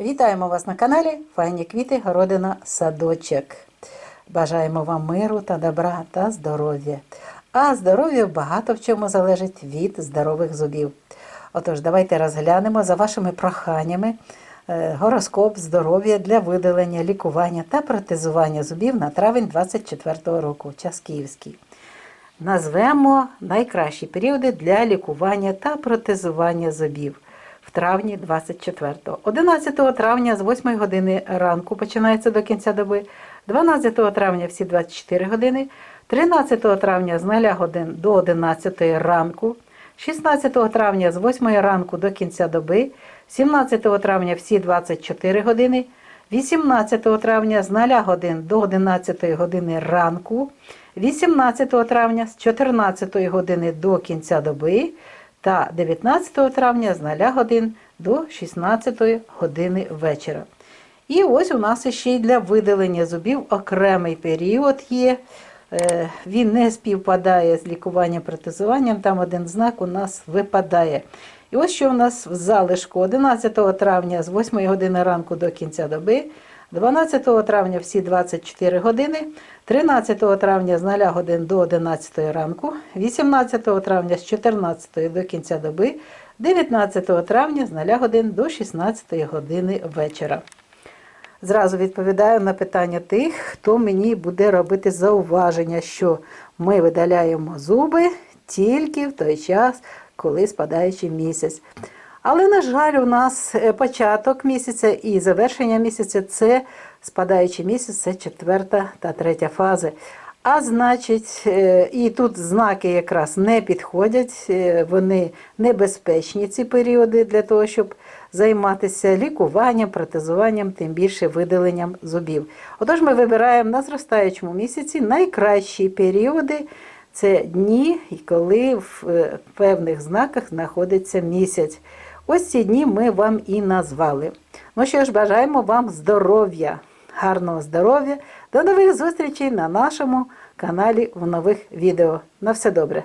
Вітаємо вас на каналі Файні квіти, городина, садочок. Бажаємо вам миру та добра та здоров'я. А здоров'я багато в чому залежить від здорових зубів. Отож, давайте розглянемо за вашими проханнями е, гороскоп здоров'я для видалення, лікування та протезування зубів на травень 24 року. Час київський. Назвемо найкращі періоди для лікування та протезування зубів в травні 24-го. 11 травня з 8 години ранку починається до кінця доби, 12 травня всі 24 години, 13 травня з 0 годин до 11 ранку, 16 травня з 8 ранку до кінця доби, 17 травня всі 24 години, 18 травня з 0 годин до 11 години ранку, 18 травня з 14 години до кінця доби та 19 травня з 0 годин до 16 години вечора. І ось у нас ще й для видалення зубів окремий період є. Е, Він не співпадає з лікуванням протезуванням, там один знак у нас випадає. І ось що у нас в залишку 11 травня з 8 години ранку до кінця доби, 12 травня всі 24 години, 13 травня з 0 годин до 11 ранку, 18 травня з 14 до кінця доби, 19 травня з 0 годин до 16 години вечора. Зразу відповідаю на питання тих, хто мені буде робити зауваження, що ми видаляємо зуби тільки в той час, коли спадаючий місяць. Але, на жаль, у нас е, початок місяця і завершення місяця це спадаючий місяць, це четверта та третя фази. А значить, е, і тут знаки якраз не підходять, е, вони небезпечні ці періоди для того, щоб займатися лікуванням, протезуванням, тим більше видаленням зубів. Отож, ми вибираємо на зростаючому місяці найкращі періоди. Це дні, коли в певних знаках знаходиться місяць. Ось ці дні ми вам і назвали. Ну що ж, бажаємо вам здоров'я, гарного здоров'я. До нових зустрічей на нашому каналі в нових відео. На все добре!